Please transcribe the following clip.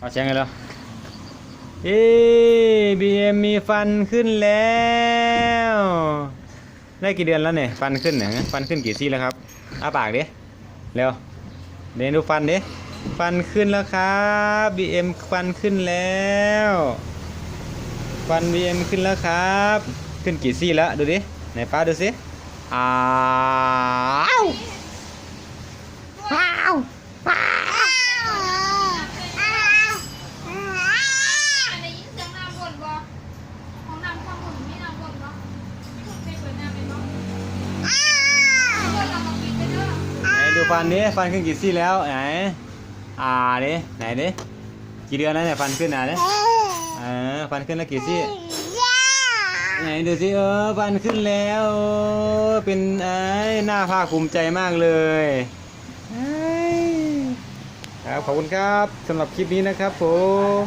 เอาแชงไงแล้วเอ้บีเอ็มมีฟันขึ้นแล้ว ได้กี่เดือนแล้วเนี่ยฟันขึ้นเนี่ยฟันขึ้นกี่ซี่แล้วครับอ้าปากดิเร็วเดนดูฟันดิฟันขึ้นแล้วครับบีเอ็มฟันขึ้นแล้วฟันบีเอ็มขึ้นแล้วครับ ขึ้นกี่ซี่แล้วดูดิไหนป้าดูสิอ้าวอ้าวอ้าว อันนี้ยินเสียงน้ำบ่นบ่ของน้ำความบ่นมีน้ำบ่นบ่ไปเปิดน้ำไปบ่บ่นเราก็ปิดไปเด้อ ไหนดูฟันดิฟันขึ้นกี่ซี่แล้วไหนอ่าดิไหนดิกี่เดือนแล้วเนี่ยฟันขึ้นอะดิเออฟันขึ้นแล้วกี่ซี่ไหนดูสิเออฟันขึ้นแล้วโอ้เป็นไอ้ยหน้าภาคภูมิใจมากเลยเอ้ยครับขอบคุณครับสำหรับคลิปนี้นะครับผม